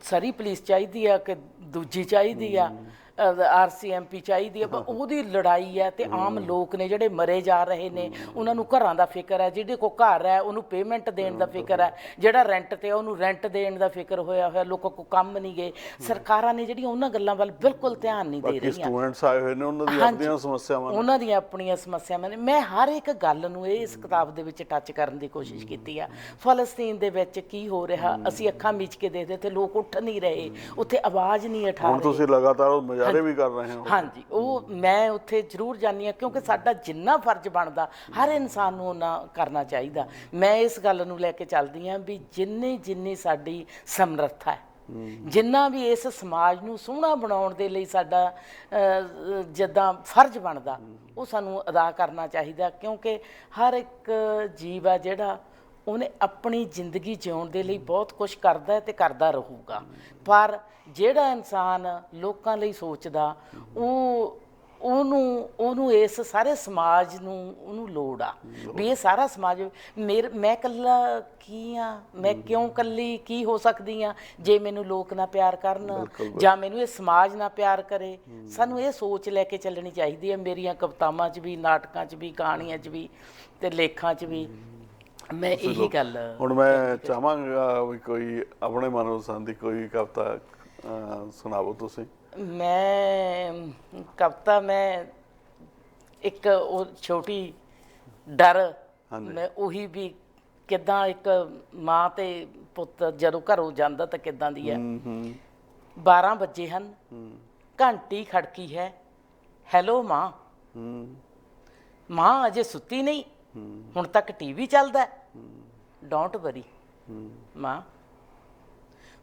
ਸਰੀ ਪੁਲਿਸ ਚਾਹੀਦੀ ਆ ਕਿ ਦੂਜੀ ਚਾਹੀਦੀ ਆ। ਆਰਸੀਐਮਪੀ ਚਾਹੀਦੀ ਆ ਪਰ ਉਹਦੀ ਲੜਾਈ ਹੈ ਤੇ ਆਮ ਲੋਕ ਨੇ ਜਿਹੜੇ ਮਰੇ ਜਾ ਰਹੇ ਨੇ ਉਹਨਾਂ ਨੂੰ ਘਰਾਂ ਦਾ ਫਿਕਰ ਹੈ ਜਿਹਦੇ ਕੋ ਘਰ ਹੈ ਉਹਨੂੰ ਪੇਮੈਂਟ ਦੇਣ ਦਾ ਫਿਕਰ ਹੈ ਜਿਹੜਾ ਰੈਂਟ ਤੇ ਉਹਨੂੰ ਰੈਂਟ ਦੇਣ ਦਾ ਫਿਕਰ ਹੋਇਆ ਹੋਇਆ ਲੋਕਾਂ ਕੋ ਕੰਮ ਨਹੀਂ ਗਏ। ਸਰਕਾਰਾਂ ਨੇ ਜਿਹੜੀਆਂ ਉਹਨਾਂ ਗੱਲਾਂ ਵੱਲ ਬਿਲਕੁਲ ਧਿਆਨ ਨਹੀਂ ਦੇ ਬਾਕੀ ਰਹੀਆਂ। ਸਟੂਡੈਂਟਸ ਆਏ ਹੋਏ ਨੇ ਉਹਨਾਂ ਦੀ ਹਾਂਜੀ। ਆਪਣੀਆਂ ਸਮੱਸਿਆਵਾਂ ਨੇ। ਉਹਨਾਂ ਦੀਆਂ ਆਪਣੀਆਂ ਸਮੱਸਿਆਵਾਂ ਨੇ। ਮੈਂ ਹਰ ਇੱਕ ਗੱਲ ਨੂੰ ਇਹ ਇਸ ਕਿਤਾਬ ਦੇ ਵਿੱਚ ਟੱਚ ਕਰਨ ਦੀ ਕੋਸ਼ਿਸ਼ ਕੀਤੀ ਆ। ਫਲਸਤੀਨ ਦੇ ਵਿੱਚ ਕੀ ਹੋ ਰਿਹਾ? ਅਸੀਂ ਅੱਖਾਂ ਮੀਚ ਕੇ ਦੇਖਦੇ ਤੇ ਲੋਕ ਉੱਠ ਨਹੀਂ ਰਹੇ। ਉੱਥੇ ਆਵਾਜ਼ ਨਹੀਂ ਉਠਾ ਹੁਣ ਰਹੇ। ਤੁਸੀਂ ਲਗਾਤਾਰ ਉਹ ਮੁਜ਼ਾਹਰੇ ਵੀ ਕਰ ਰਹੇ ਹੋ। ਹਾਂਜੀ ਉਹ ਮੈਂ ਉੱਥੇ ਜ਼ਰੂਰ ਜਾਂਦੀ ਹਾਂ ਕਿਉਂਕਿ ਸਾਡਾ ਜਿੰਨਾ ਫਰਜ਼ ਬਣਦਾ ਹਰ ਇਨਸਾਨ ਨੂੰ ਉਹਨਾਂ ਕਰਨਾ ਚਾਹੀਦਾ। ਮੈਂ ਇਸ ਗੱਲ ਨੂੰ ਲੈ ਕੇ ਚੱਲਦੀ ਹਾਂ ਵੀ ਜਿੰਨੀ ਜਿੰਨੀ ਸਾਡੀ ਸਮਰੱਥਾ ਹੈ ਜਿੰਨਾ ਵੀ ਇਸ ਸਮਾਜ ਨੂੰ ਸੋਹਣਾ ਬਣਾਉਣ ਦੇ ਲਈ ਸਾਡਾ ਜਿੱਦਾਂ ਫਰਜ਼ ਬਣਦਾ ਉਹ ਸਾਨੂੰ ਅਦਾ ਕਰਨਾ ਚਾਹੀਦਾ ਕਿਉਂਕਿ ਹਰ ਇੱਕ ਜੀਵ ਆ ਜਿਹੜਾ ਉਹਨੇ ਆਪਣੀ ਜ਼ਿੰਦਗੀ ਜਿਉਣ ਦੇ ਲਈ ਬਹੁਤ ਕੁਝ ਕਰਦਾ ਹੈ ਤੇ ਕਰਦਾ ਰਹੂਗਾ। ਪਰ ਜਿਹੜਾ ਇਨਸਾਨ ਲੋਕਾਂ ਲਈ ਸੋਚਦਾ ਉਹ ਉਹਨੂੰ ਉਹਨੂੰ ਇਸ ਸਾਰੇ ਸਮਾਜ ਨੂੰ ਉਹਨੂੰ ਲੋੜ ਆ। ਵੀ ਇਹ ਸਾਰਾ ਸਮਾਜ ਮੇਰ ਮੈਂ ਕੱਲਾ ਕੀ ਆ? ਮੈਂ ਕਿਉਂ ਕੱਲੀ ਕੀ ਹੋ ਸਕਦੀ ਆ? ਜੇ ਮੈਨੂੰ ਲੋਕ ਨਾ ਪਿਆਰ ਕਰਨ ਜਾਂ ਮੈਨੂੰ ਇਹ ਸਮਾਜ ਨਾ ਪਿਆਰ ਕਰੇ ਸਾਨੂੰ ਇਹ ਸੋਚ ਲੈ ਕੇ ਚੱਲਣੀ ਚਾਹੀਦੀ ਹੈ ਮੇਰੀਆਂ ਕਵਿਤਾਵਾਂ 'ਚ ਵੀ ਨਾਟਕਾਂ 'ਚ ਵੀ ਕਹਾਣੀਆਂ 'ਚ ਵੀ ਤੇ ਲੇਖਾਂ 'ਚ ਵੀ। ਮੈਂ ਇਹੀ ਗੱਲ ਹੁਣ ਮੈਂ ਚਾਹਾਂਗਾ ਵੀ ਕੋਈ ਆਪਣੇ ਮਨਪਸੰਦ ਦੀ ਕੋਈ ਕਵਿਤਾ ਅਹ, ਸੁਣਾਵੋ ਤੁਸੀਂ? ਮੈਂ ਕਵਿਤਾ ਮੈਂ ਇੱਕ ਉਹ ਛੋਟੀ ਡਰ ਮੈਂ ਉਹੀ ਵੀ ਕਿਦਾਂ ਇੱਕ ਮਾਂ ਤੇ ਪੁੱਤ ਜਦੋਂ ਘਰੋਂ ਜਾਂਦਾ ਤਾਂ ਕਿਦਾਂ ਦੀ ਹੈ? ਹੂੰ ਹੂੰ। 12 ਵਜੇ ਹਨ। ਘੰਟੀ ਖੜਕੀ ਹੈ। ਹੈਲੋ ਮਾਂ। ਹੂੰ। ਮਾਂ ਅਜੇ ਸੁੱਤੀ ਨਹੀਂ। ਹੁਣ ਤੱਕ ਟੀਵੀ ਚੱਲਦਾ ਡੋਂਟ ਵਰੀ ਮਾਂ।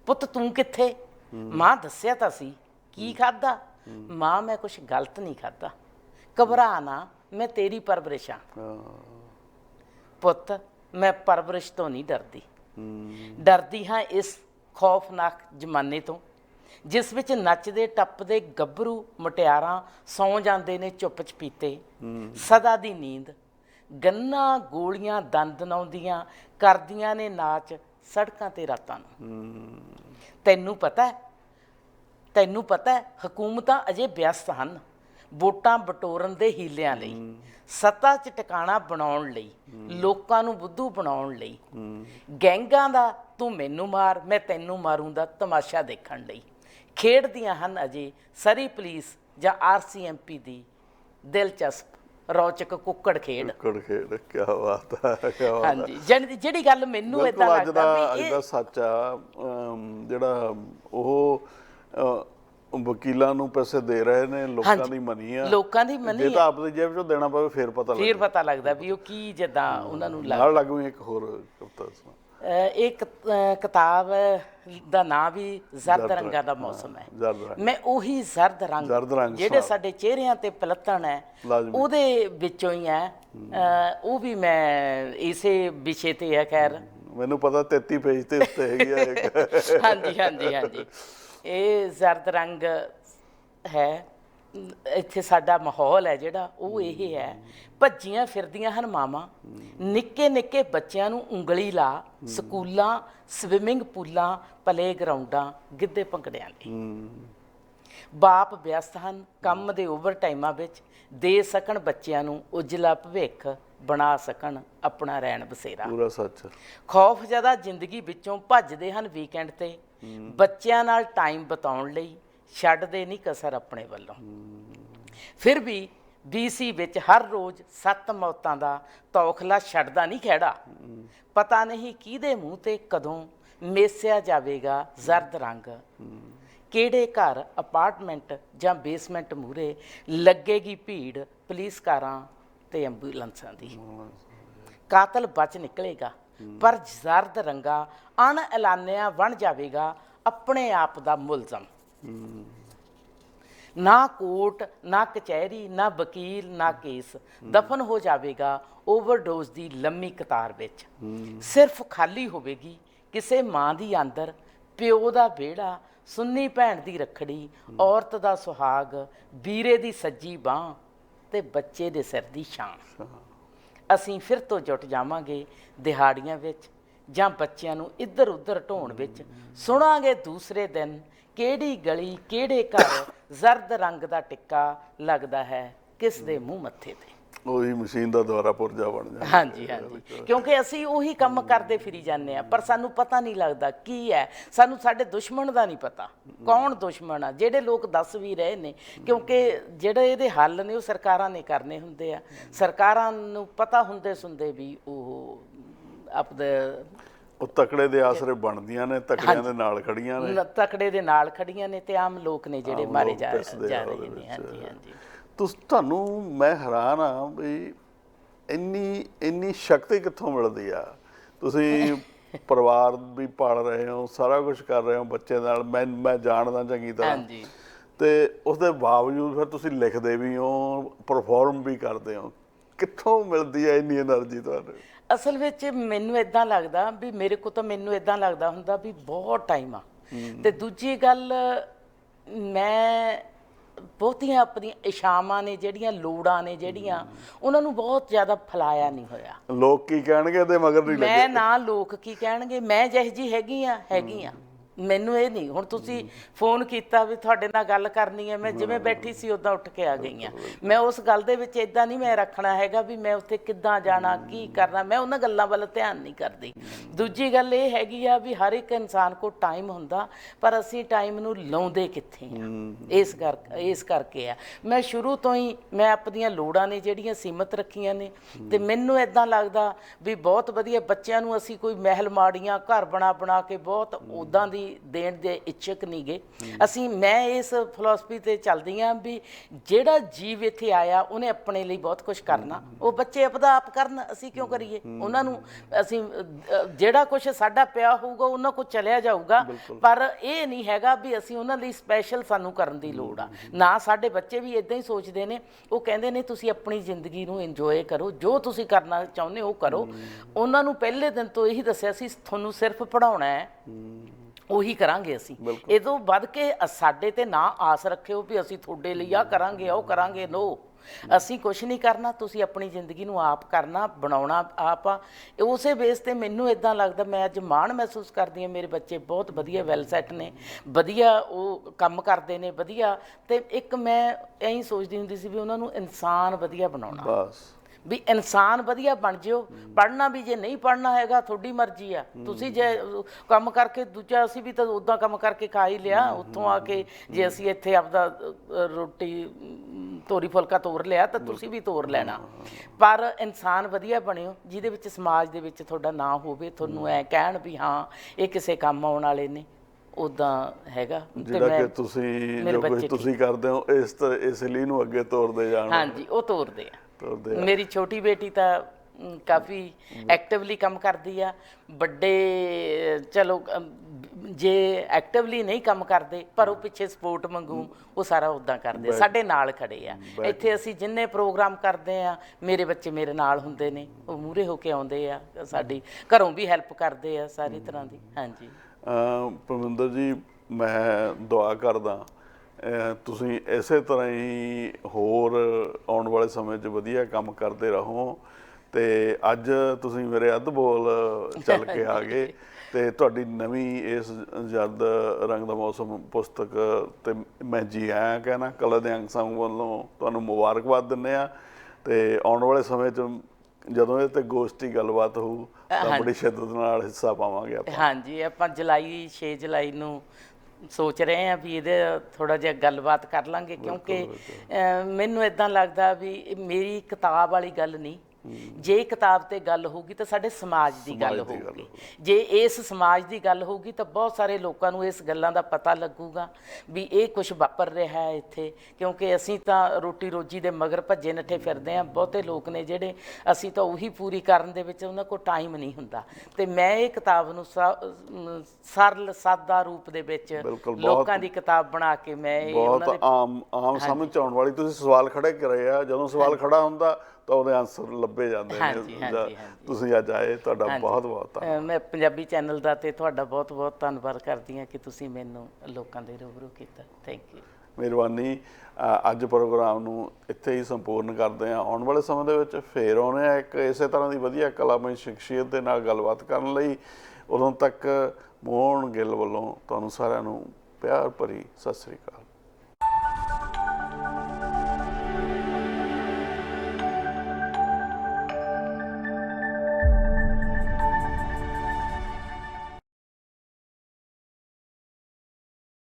ਪੁੱਤ ਤੂੰ ਕਿੱਥੇ? ਮਾਂ ਦੱਸਿਆ ਤਾਂ ਸੀ ਕੀ ਖਾਦਾ ਮਾਂ ਮੈਂ ਕੁਝ ਗਲਤ ਨਹੀਂ ਖਾਦਾ ਘਬਰਾ ਨਾ ਮੈਂ ਤੇਰੀ ਪਰਵਰਿਸ਼ ਆ। ਪੁੱਤ ਮੈਂ ਪਰਵਰਿਸ਼ ਤੋਂ ਨਹੀਂ ਡਰਦੀ। ਡਰਦੀ ਹਾਂ ਇਸ ਖੌਫਨਾਕ ਜ਼ਮਾਨੇ ਤੋਂ ਜਿਸ ਵਿੱਚ ਨੱਚਦੇ ਟੱਪਦੇ ਗੱਭਰੂ ਮੁਟਿਆਰਾਂ ਸੌ ਜਾਂਦੇ ਨੇ ਚੁੱਪ ਚਪੀਤੇ ਸਦਾ ਦੀ ਨੀਂਦ ਗੰਨਾ ਗੋਲੀਆਂ ਦੰਦ ਨਾਉਂਦੀਆਂ ਕਰਦੀਆਂ ਨੇ ਨਾਚ ਸੜਕਾਂ ਤੇ ਰਾਤਾਂ ਨੂੰ। ਤੈਨੂੰ ਪਤਾ ਹੈ ਤੈਨੂੰ ਪਤਾ ਹੈ ਹਕੂਮਤਾਂ ਅਜੇ ਵਿਅਸਤ ਹਨ। ਵੋਟਾਂ ਬਟੋਰਨ ਦੇ ਹੀਲਿਆਂ ਲਈ ਸੱਤਾ 'ਚ ਟਿਕਾਣਾ ਬਣਾਉਣ ਲਈ ਲੋਕਾਂ ਨੂੰ ਬੁੱਧੂ ਬਣਾਉਣ ਲਈ। ਗੈਂਗਾਂ ਦਾ ਤੂੰ ਮੈਨੂੰ ਮਾਰ ਮੈਂ ਤੈਨੂੰ ਮਾਰੂੰ ਦਾ ਤਮਾਸ਼ਾ ਦੇਖਣ ਲਈ। ਖੇਡਦੀਆਂ ਹਨ ਅਜੇ ਸਰੀ ਪੁਲਿਸ ਜਾਂ ਆਰਸੀਐਮਪੀ ਦੀ ਦਿਲਚਸਪ ਰੌਚਕ ਕੁੱਕੜ ਖੇਡ। ਕੜ ਖੇਡ ਕੀ ਬਾਤ ਹੈ ਕੀ ਬਾਤ ਹਾਂਜੀ ਜਿਹੜੀ ਜਿਹੜੀ ਗੱਲ ਮੈਨੂੰ ਇਦਾਂ ਲੱਗਦਾ ਵੀ ਇਹ ਸੱਚ ਆ ਜਿਹੜਾ ਉਹ ਵਕੀਲਾਂ ਨੂੰ ਪੈਸੇ ਦੇ ਰਹੇ ਨੇ ਲੋਕਾਂ ਦੀ ਮਨੀ ਆ। ਲੋਕਾਂ ਦੀ money ਜੇ ਤਾਂ ਆਪਣੀ ਜੇਬ ਚੋਂ ਦੇਣਾ ਪਵੇ ਫੇਰ ਪਤਾ ਫਿਰ ਪਤਾ ਲੱਗਦਾ ਵੀ ਉਹ ਕੀ ਜਿੱਦਾਂ ਉਹਨਾਂ ਨੂੰ ਲੱਗ ਨਾਲ ਲੱਗੂ ਇੱਕ ਹੋਰ ਕਵਿਤਾ ਸੁਣਾ। ਇਹ ਕਿਤਾਬ ਦਾ ਨਾਂ ਵੀ ਜ਼ਰਦ ਰੰਗਾਂ ਦਾ ਮੌਸਮ ਹੈ ਮੈਂ ਉਹੀ ਜ਼ਰਦ ਰੰਗ ਜਿਹੜੇ ਸਾਡੇ ਚਿਹਰਿਆਂ ਤੇ ਪਲੱਤਣ ਹੈ। ਉਹਦੇ ਵਿੱਚੋਂ ਹੀ ਹੈ। ਉਹ ਵੀ ਮੈਂ ਇਸੇ ਵਿਸ਼ੇ ਤੇ ਹੈ ਖੈਰ। ਮੈਨੂੰ ਪਤਾ 33 ਪੇਜ ਤੇ ਉੱਤੇ ਹੈਗੀ ਆ ਇੱਕ। ਹਾਂਜੀ ਹਾਂਜੀ ਹਾਂਜੀ। ਇਹ ਜ਼ਰਦ ਰੰਗ ਹੈ। ਇੱਥੇ ਸਾਡਾ ਮਾਹੌਲ ਹੈ ਜਿਹੜਾ ਉਹ ਇਹ ਹੈ। ਭੱਜੀਆਂ ਫਿਰਦੀਆਂ ਹਨ ਮਾਵਾਂ। ਨਿੱਕੇ ਨਿੱਕੇ ਬੱਚਿਆਂ ਨੂੰ ਉਂਗਲੀ ਲਾ ਸਕੂਲਾਂ ਸਵਿਮਿੰਗ ਪੂਲਾਂ ਪਲੇ ਗਰਾਊਂਡਾਂ ਗਿੱਧੇ ਭੰਗੜਿਆਂ ਲਈ। ਬਾਪ ਵਿਅਸਤ ਹਨ ਕੰਮ ਦੇ ਓਵਰ ਟਾਈਮਾਂ ਵਿੱਚ ਦੇ ਸਕਣ ਬੱਚਿਆਂ ਨੂੰ ਉਜਲਾ ਭਵਿੱਖ ਬਣਾ ਸਕਣ ਆਪਣਾ ਰਹਿਣ ਬਸੇਰਾ। ਪੂਰਾ ਸੱਚ। ਖੌਫ ਜ਼ਿਆਦਾ ਜ਼ਿੰਦਗੀ ਵਿੱਚੋਂ ਭੱਜਦੇ ਹਨ ਵੀਕਐਂਡ ਤੇ। ਬੱਚਿਆਂ ਨਾਲ ਟਾਈਮ ਬਿਤਾਉਣ ਲਈ ਛੱਡਦੇ ਨਹੀਂ ਕਸਰ ਆਪਣੇ ਵੱਲੋਂ। ਫਿਰ ਵੀ BC ਵਿੱਚ ਹਰ ਰੋਜ਼ ਸੱਤ ਮੌਤਾਂ ਦਾ ਤੌਖਲਾ ਛੱਡਦਾ ਨਹੀਂ ਖਹਿੜਾ। ਪਤਾ ਨਹੀਂ ਕਿਹਦੇ ਮੂੰਹ ਤੇ ਕਦੋਂ ਮੇਸਿਆ ਜਾਵੇਗਾ ਜ਼ਰਦ ਰੰਗ। ਕਿਹੜੇ ਘਰ ਅਪਾਰਟਮੈਂਟ ਜਾਂ ਬੇਸਮੈਂਟ ਮੂਰੇ ਲੱਗੇਗੀ ਭੀੜ ਪੁਲਿਸ ਕਾਰਾਂ ਤੇ ਐਂਬੂਲੈਂਸਾਂ ਦੀ। ਕਾਤਲ ਬਚ ਨਿਕਲੇਗਾ। ਪਰ ਜ਼ਰਦ ਰੰਗਾ ਅਣ ਐਲਾਨਿਆ ਬਣ ਜਾਵੇਗਾ ਆਪਣੇ ਆਪ ਦਾ ਮੁਲਜ਼ਮ। ਨਾ ਕੋਰਟ ਨਾ ਕਚਹਿਰੀ, ਨਾ ਵਕੀਲ, ਨਾ ਕੇਸ ਦਫਨ ਹੋ ਜਾਵੇਗਾ ਓਵਰਡੋਜ਼ ਦੀ ਲੰਮੀ ਕਤਾਰ ਵਿੱਚ। ਸਿਰਫ ਖਾਲੀ ਹੋਵੇਗੀ ਕਿਸੇ ਮਾਂ ਦੀ ਅੰਦਰ ਪਿਓ ਦਾ ਵਿਹੜਾ, ਸੁੰਨੀ ਭੈਣ ਦੀ ਰਖੜੀ, ਔਰਤ ਦਾ ਸੁਹਾਗ, ਵੀਰੇ ਦੀ ਸੱਜੀ ਬਾਹ ਤੇ ਬੱਚੇ ਦੇ ਸਿਰ ਦੀ ਛਾਂ। ਅਸੀਂ ਫਿਰ ਤੋਂ ਜੁਟ ਜਾਵਾਂਗੇ ਦਿਹਾੜੀਆਂ ਵਿੱਚ ਜਾਂ ਬੱਚਿਆਂ ਨੂੰ ਇੱਧਰ ਉੱਧਰ ਢੋਣ ਵਿੱਚ। ਸੁਣਾਂਗੇ ਦੂਸਰੇ ਦਿਨ ਕਿਹੜੀ ਗਲੀ, ਕਿਹੜੇ ਘਰ ਜ਼ਰਦ ਰੰਗ ਦਾ ਟਿੱਕਾ ਲੱਗਦਾ ਹੈ ਕਿਸ ਦੇ ਮੂੰਹ ਮੱਥੇ ਤੇ। ਉਹੀ ਮਸ਼ੀਨ ਦਾ ਦੁਆਰਾ ਪੁਰਜਾ ਬਣ ਜਾਂਦਾ। ਹਾਂਜੀ ਹਾਂਜੀ। ਕਿਉਂਕਿ ਅਸੀਂ ਉਹੀ ਕੰਮ ਕਰਦੇ ਫਿਰੀ ਜਾਂਦੇ ਆ ਪਰ ਸਾਨੂੰ ਪਤਾ ਨਹੀਂ ਲੱਗਦਾ ਕੀ ਹੈ। ਸਾਨੂੰ ਸਾਡੇ ਦੁਸ਼ਮਣ ਦਾ ਨਹੀਂ ਪਤਾ। ਕੌਣ ਦੁਸ਼ਮਣ ਆ? ਜਿਹੜੇ ਲੋਕ ਦੱਸ ਵੀ ਰਹੇ ਨੇ ਕਿਉਂਕਿ ਜਿਹੜੇ ਇਹਦੇ ਹੱਲ ਨੇ ਉਹ ਸਰਕਾਰਾਂ ਨੇ ਕਰਨੇ ਹੁੰਦੇ ਆ। ਸਰਕਾਰਾਂ ਨੂੰ ਪਤਾ ਹੁੰਦੇ ਸੁੰਦੇ ਵੀ ਉਹ ਆਪਦੇ ਉਹ ਤਕੜੇ ਦੇ ਆਸਰੇ ਬਣਦੀਆਂ ਨੇ ਤਕੜਿਆਂ ਦੇ ਨਾਲ ਖੜੀਆਂ ਨੇ। ਤਕੜੇ ਦੇ ਨਾਲ ਖੜੀਆਂ ਨੇ ਤੇ ਆਮ ਲੋਕ ਨੇ ਜਿਹੜੇ ਮਾਰੇ ਜਾ ਰਹੇ ਨੇ। ਹਾਂਜੀ ਹਾਂਜੀ। ਤੁਸ ਤੁਹਾਨੂੰ ਮੈਂ ਹੈਰਾਨ ਆ ਵੀ ਇੰਨੀ ਇੰਨੀ ਸ਼ਕਤੀ ਕਿੱਥੋਂ ਮਿਲਦੀ ਆ? ਤੁਸੀਂ ਪਰਿਵਾਰ ਵੀ ਪਾਲ ਰਹੇ ਹੋ ਸਾਰਾ ਕੁਝ ਕਰ ਰਹੇ ਹੋ ਬੱਚੇ ਨਾਲ ਮੈਂ ਮੈਂ ਜਾਣਦਾ ਚੰਗੀ ਤਰ੍ਹਾਂ। ਹਾਂਜੀ। ਤੇ ਉਸ ਦੇ ਬਾਵਜੂਦ ਫਿਰ ਤੁਸੀਂ ਲਿਖਦੇ ਵੀ ਹੋ ਪਰਫਾਰਮ ਵੀ ਕਰਦੇ ਹੋ। ਕਿੱਥੋਂ ਮਿਲਦੀ ਹੈ ਇੰਨੀ એનર્ਜੀ ਤੁਹਾਨੂੰ? ਅਸਲ ਵਿੱਚ ਮੈਨੂੰ ਇਦਾਂ ਲੱਗਦਾ ਵੀ ਮੇਰੇ ਕੋਲ ਤਾਂ ਮੈਨੂੰ ਇਦਾਂ ਲੱਗਦਾ ਹੁੰਦਾ ਵੀ ਬਹੁਤ ਟਾਈਮ ਆ। ਤੇ ਦੂਜੀ ਗੱਲ ਮੈਂ ਬਹੁਤੀਆਂ ਆਪਣੀਆਂ ਇਸ਼ਾਵਾਂ ਨੇ ਜਿਹੜੀਆਂ ਲੋੜਾਂ ਨੇ ਜਿਹੜੀਆਂ ਉਹਨਾਂ ਨੂੰ ਬਹੁਤ ਜ਼ਿਆਦਾ ਫਲਾਇਆ ਨਹੀਂ ਹੋਇਆ। ਲੋਕ ਕੀ ਕਹਿਣਗੇ ਤੇ ਮਗਰ ਨਹੀਂ ਲੱਗੇ। ਮੈਂ ਨਾ ਲੋਕ ਕੀ ਕਹਿਣਗੇ ਮੈਂ ਜਿਹੋ ਜੀ ਹੈਗੀ ਆ ਹੈਗੀ ਆ ਮੈਨੂੰ ਇਹ ਨਹੀਂ ਹੁਣ ਤੁਸੀਂ ਫੋਨ ਕੀਤਾ ਵੀ ਤੁਹਾਡੇ ਨਾਲ ਗੱਲ ਕਰਨੀ ਹੈ ਮੈਂ ਜਿਵੇਂ ਬੈਠੀ ਸੀ ਉਦਾਂ ਉੱਠ ਕੇ ਆ ਗਈ ਆ ਮੈਂ ਉਸ ਗੱਲ ਦੇ ਵਿੱਚ ਇਦਾਂ ਨਹੀਂ ਮੈਂ ਰੱਖਣਾ ਹੈਗਾ ਵੀ ਮੈਂ ਉੱਥੇ ਕਿੱਦਾਂ ਜਾਣਾ ਕੀ ਕਰਨਾ ਮੈਂ ਉਹਨਾਂ ਗੱਲਾਂ ਵੱਲ ਧਿਆਨ ਨਹੀਂ ਕਰਦੀ। ਦੂਜੀ ਗੱਲ ਇਹ ਹੈਗੀ ਆ ਵੀ ਹਰ ਇੱਕ ਇਨਸਾਨ ਕੋਲ ਟਾਈਮ ਹੁੰਦਾ ਪਰ ਅਸੀਂ ਟਾਈਮ ਨੂੰ ਲਾਉਂਦੇ ਕਿੱਥੇ ਆ? ਇਸ ਕਰ ਇਸ ਕਰਕੇ ਆ। ਮੈਂ ਸ਼ੁਰੂ ਤੋਂ ਹੀ ਮੈਂ ਆਪਣੀਆਂ ਲੋੜਾਂ ਨੇ ਜਿਹੜੀਆਂ ਸੀਮਤ ਰੱਖੀਆਂ ਨੇ ਤੇ ਮੈਨੂੰ ਇਦਾਂ ਲੱਗਦਾ ਵੀ ਬਹੁਤ ਵਧੀਆ ਬੱਚਿਆਂ ਨੂੰ ਅਸੀਂ ਕੋਈ ਮਹਿਲ ਮਾੜੀਆਂ ਘਰ ਬਣਾ ਬਣਾ ਕੇ ਬਹੁਤ ਉਦਾਂ ਦੀ ਦੇਣ ਦੇ ਇੱਛਕ ਨਹੀਂਗੇ। ਅਸੀਂ ਮੈਂ ਇਸ ਫਿਲਾਸਫੀ ਤੇ ਚੱਲਦੀ ਆਂ ਵੀ ਜਿਹੜਾ ਜੀਵ ਇੱਥੇ ਆਇਆ ਉਹਨੇ ਆਪਣੇ ਲਈ ਬਹੁਤ ਕੁਝ ਕਰਨਾ। ਉਹ ਬੱਚੇ ਆਪਦਾ ਆਪ ਕਰਨ ਅਸੀਂ ਕਿਉਂ ਕਰੀਏ? ਉਹਨਾਂ ਨੂੰ ਅਸੀਂ ਜਿਹੜਾ ਕੁਝ ਸਾਡਾ ਪਿਆ ਹੋਊਗਾ ਉਹਨਾਂ ਕੋਲ ਚਲਿਆ ਜਾਊਗਾ। ਪਰ ਇਹ ਨਹੀਂ ਹੈਗਾ ਵੀ ਅਸੀਂ ਉਹਨਾਂ ਲਈ ਸਪੈਸ਼ਲ ਸਾਨੂੰ ਕਰਨ ਦੀ ਲੋੜ ਆ। ਨਾ ਸਾਡੇ ਬੱਚੇ ਵੀ ਇਦਾਂ ਹੀ ਸੋਚਦੇ ਨੇ। ਉਹ ਕਹਿੰਦੇ ਨੇ ਤੁਸੀਂ ਆਪਣੀ ਜ਼ਿੰਦਗੀ ਨੂੰ ਇੰਜੋਏ ਕਰੋ। ਜੋ ਤੁਸੀਂ ਕਰਨਾ ਚਾਹੁੰਦੇ ਹੋ ਉਹ ਕਰੋ ਉਹਨਾਂ ਨੂੰ ਪਹਿਲੇ ਦਿਨ ਤੋਂ ਇਹੀ ਦੱਸਿਆ ਸੀ ਤੁਹਾਨੂੰ ਸਿਰਫ ਪੜਾਉਣਾ ਹੈ। ਉਹੀ ਕਰਾਂਗੇ ਅਸੀਂ। ਇਹ ਤੋਂ ਵੱਧ ਕੇ ਸਾਡੇ ਤੇ ਨਾ ਆਸ ਰੱਖਿਓ ਵੀ ਅਸੀਂ ਤੁਹਾਡੇ ਲਈ ਆ ਕਰਾਂਗੇ ਉਹ ਕਰਾਂਗੇ ਨੋ ਅਸੀਂ ਕੁਝ ਨਹੀਂ ਕਰਨਾ ਤੁਸੀਂ ਆਪਣੀ ਜ਼ਿੰਦਗੀ ਨੂੰ ਆਪ ਕਰਨਾ ਬਣਾਉਣਾ ਆਪ ਆ। ਉਸੇ ਬੇਸ ਤੇ ਮੈਨੂੰ ਇਦਾਂ ਲੱਗਦਾ ਮੈਂ ਅੱਜ ਮਾਣ ਮਹਿਸੂਸ ਕਰਦੀ ਹਾਂ ਮੇਰੇ ਬੱਚੇ ਬਹੁਤ ਵਧੀਆ ਵੈਲ ਸੈੱਟ ਨੇ ਵਧੀਆ ਉਹ ਕੰਮ ਕਰਦੇ ਨੇ ਵਧੀਆ। ਤੇ ਇੱਕ ਮੈਂ ਐਂ ਸੋਚਦੀ ਹੁੰਦੀ ਸੀ ਵੀ ਉਹਨਾਂ ਨੂੰ ਇਨਸਾਨ ਵਧੀਆ ਬਣਾਉਣਾ। ਬਸ। ਵੀ ਇਨਸਾਨ ਵਧੀਆ ਬਣ ਜਿਓ। ਪੜਨਾ ਵੀ ਜੇ ਨਹੀਂ ਪੜਨਾ ਹੈਗਾ ਤੁਹਾਡੀ ਮਰਜ਼ੀ ਆ। ਤੁਸੀਂ ਜੇ ਕੰਮ ਕਰਕੇ ਦੂਜਾ ਅਸੀਂ ਵੀ ਤਾਂ ਉਦਾਂ ਕੰਮ ਕਰਕੇ ਖਾ ਹੀ ਲਿਆ। ਉੱਥੋਂ ਆ ਕੇ ਜੇ ਅਸੀਂ ਇੱਥੇ ਆਪਦਾ ਰੋਟੀ ਤੋਰੀ ਫੁਲਕਾ ਤੋਰ ਲਿਆ ਤਾਂ ਤੁਸੀਂ ਵੀ ਤੋਰ ਲੈਣਾ। ਪਰ ਇਨਸਾਨ ਵਧੀਆ ਬਣਿਓ ਜਿਹਦੇ ਵਿੱਚ ਸਮਾਜ ਦੇ ਵਿੱਚ ਤੁਹਾਡਾ ਨਾਂ ਹੋਵੇ ਤੁਹਾਨੂੰ ਐ ਕਹਿਣ ਵੀ ਹਾਂ ਇਹ ਕਿਸੇ ਕੰਮ ਆਉਣ ਵਾਲੇ ਨੇ ਉਦਾਂ ਹੈਗਾ। ਜਿਹੜਾ ਕਿ ਤੁਸੀਂ ਜੋ ਕੁਝ ਤੁਸੀਂ ਕਰਦੇ ਹੋ ਇਸ ਇਸ ਲਈ ਨੂੰ ਅੱਗੇ ਤੋਰਦੇ ਜਾਣ। ਹਾਂਜੀ ਉਹ ਤੋਰਦੇ ਆ। ਮੇਰੀ ਛੋਟੀ ਬੇਟੀ ਤਾਂ ਕਾਫੀ ਐਕਟਿਵਲੀ ਕੰਮ ਕਰਦੀ ਆ। ਵੱਡੇ ਚਲੋ ਜੇ ਐਕਟਿਵਲੀ ਨਹੀਂ ਕੰਮ ਕਰਦੇ ਪਰ ਉਹ ਪਿੱਛੇ ਸਪੋਰਟ ਮੰਗੂ ਉਹ ਸਾਰਾ ਉਦਾਂ ਕਰਦੇ। ਸਾਡੇ ਨਾਲ ਖੜੇ ਆ। ਇੱਥੇ ਅਸੀਂ ਜਿੰਨੇ ਪ੍ਰੋਗਰਾਮ ਕਰਦੇ ਆ ਮੇਰੇ ਬੱਚੇ ਮੇਰੇ ਨਾਲ ਹੁੰਦੇ ਨੇ। ਉਹ ਮੂਰੇ ਹੋ ਕੇ ਆਉਂਦੇ ਆ ਸਾਡੀ ਘਰੋਂ ਵੀ ਹੈਲਪ ਕਰਦੇ ਆ ਸਾਰੀ ਤਰ੍ਹਾਂ ਦੀ। ਹਾਂਜੀ। ਪਰਮਿੰਦਰ ਜੀ ਮੈਂ ਦੁਆ ਕਰਦਾ ਤੁਸੀਂ ਇਸੇ ਤਰ੍ਹਾਂ ਹੀ ਹੋਰ ਆਉਣ ਵਾਲੇ ਸਮੇਂ 'ਚ ਵਧੀਆ ਕੰਮ ਕਰਦੇ ਰਹੋ ਤੇ ਅੱਜ ਤੁਸੀਂ ਮੇਰੇ ਅੱਧ ਬੋਲ ਚੱਲ ਕੇ ਆ ਗਏ ਤੇ ਤੁਹਾਡੀ ਨਵੀਂ ਇਸ ਜਰਦ ਰੰਗ ਦਾ ਮੌਸਮ ਪੁਸਤਕ ਤੇ ਮੈਂ ਜੀ ਆਇਆਂ ਕਹਿਣਾ ਕਲਾ ਦੇ ਅੰਗ ਸੰਗ ਵੱਲੋਂ ਤੁਹਾਨੂੰ ਮੁਬਾਰਕਬਾਦ ਦਿੰਦੇ ਆ ਤੇ ਆਉਣ ਵਾਲੇ ਸਮੇਂ 'ਚ ਜਦੋਂ ਇਹ ਤੇ ਗੋਸ਼ਟੀ ਗੱਲਬਾਤ ਹੋਊ ਤਾਂ ਬੜੀ ਸ਼ਿੱਦਤ ਨਾਲ ਹਿੱਸਾ ਪਾਵਾਂਗੇ ਆਪਾਂ। ਹਾਂਜੀ ਆਪਾਂ ਜੁਲਾਈ 6 ਜੁਲਾਈ ਨੂੰ ਸੋਚ ਰਹੇ ਆ ਵੀ ਇਹਦੇ ਥੋੜਾ ਜਿਹਾ ਗੱਲਬਾਤ ਕਰ ਲਾਂਗੇ ਕਿਉਂਕਿ ਅਹ, ਮੈਨੂੰ ਇਦਾਂ ਲੱਗਦਾ ਵੀ ਇਹ ਮੇਰੀ ਕਿਤਾਬ ਵਾਲੀ ਗੱਲ ਨਹੀਂ। ਜੇ ਕਿਤਾਬ ਤੇ ਗੱਲ ਹੋਊਗੀ ਤਾਂ ਸਾਡੇ ਸਮਾਜ ਦੀ ਗੱਲ ਹੋਊਗੀ। ਜੇ ਇਸ ਸਮਾਜ ਦੀ ਗੱਲ ਹੋਊਗੀ ਤਾਂ ਬਹੁਤ ਸਾਰੇ ਲੋਕਾਂ ਨੂੰ ਇਸ ਗੱਲਾਂ ਦਾ ਪਤਾ ਲੱਗੂਗਾ ਵੀ ਇਹ ਕੁਝ ਵਾਪਰ ਰਿਹਾ ਹੈ ਇੱਥੇ ਕਿਉਂਕਿ ਅਸੀਂ ਤਾਂ ਰੋਟੀ ਰੋਜੀ ਦੇ ਮਗਰ ਭੱਜੇ ਨੱਠੇ ਫਿਰਦੇ ਆ ਬਹੁਤੇ ਲੋਕ ਨੇ ਜਿਹੜੇ ਅਸੀਂ ਤਾਂ ਉਹੀ ਪੂਰੀ ਕਰਨ ਦੇ ਵਿੱਚ ਉਹਨਾਂ ਕੋਲ ਟਾਈਮ ਨਹੀਂ ਹੁੰਦਾ। ਤੇ ਮੈਂ ਇਹ ਕਿਤਾਬ ਨੂੰ ਸਰਲ ਸਾਦਾ ਰੂਪ ਦੇ ਵਿੱਚ ਬਹੁਤ- ਲੋਕਾਂ ਦੀ ਕਿਤਾਬ ਬਣਾ ਕੇ ਮੈਂ ਇਹ ਉਹਨਾਂ ਬਹੁਤ ਦੇ ਆਮ ਆਮ ਸਮਝ ਆਉਣ ਵਾਲੀ ਤੁਸੀਂ ਸਵਾਲ ਖੜੇ ਕਰੇ ਆ। ਜਦੋਂ ਸਵਾਲ ਖੜਾ ਹੁੰਦਾ ਤਾਂ ਉਹਦੇ ਆਨਸਰ ਲੱਭੇ ਜਾਂਦੇ ਹਾਂਜੀ, ਨੇ ਹਾਂਜੀ, ਹਾਂਜੀ। ਤੁਸੀਂ ਅੱਜ ਆਏ ਤੁਹਾਡਾ ਬਹੁਤ ਬਹੁਤ ਧੰਨਵਾਦ। ਮੈਂ ਪੰਜਾਬੀ ਚੈਨਲ ਦਾ ਤੇ ਤੁਹਾਡਾ ਬਹੁਤ ਬਹੁਤ ਧੰਨਵਾਦ ਕਰਦੀ ਹਾਂ ਕਿ ਤੁਸੀਂ ਮੈਨੂੰ ਲੋਕਾਂ ਦੇ ਰੂਬਰੂ ਕੀਤਾ। ਥੈਂਕ ਯੂ ਮਿਹਰਬਾਨੀ। ਅ, ਅੱਜ ਪ੍ਰੋਗਰਾਮ ਨੂੰ ਇੱਥੇ ਹੀ ਸੰਪੂਰਨ ਕਰਦੇ ਹਾਂ। ਆਉਣ ਵਾਲੇ ਸਮੇਂ ਦੇ ਵਿੱਚ ਫੇਰ ਆਉਣੇ ਆ ਇੱਕ ਇਸੇ ਤਰ੍ਹਾਂ ਦੀ ਵਧੀਆ ਕਲਾਮਈ ਸ਼ਖਸੀਅਤ ਦੇ ਨਾਲ ਗੱਲਬਾਤ ਕਰਨ ਲਈ। ਉਦੋਂ ਤੱਕ ਮੋਹਨ ਗਿੱਲ ਵੱਲੋਂ ਤੁਹਾਨੂੰ ਸਾਰਿਆਂ ਨੂੰ ਪਿਆਰ ਭਰੀ ਸਤਿ ਸ੍ਰੀ ਅਕਾਲ।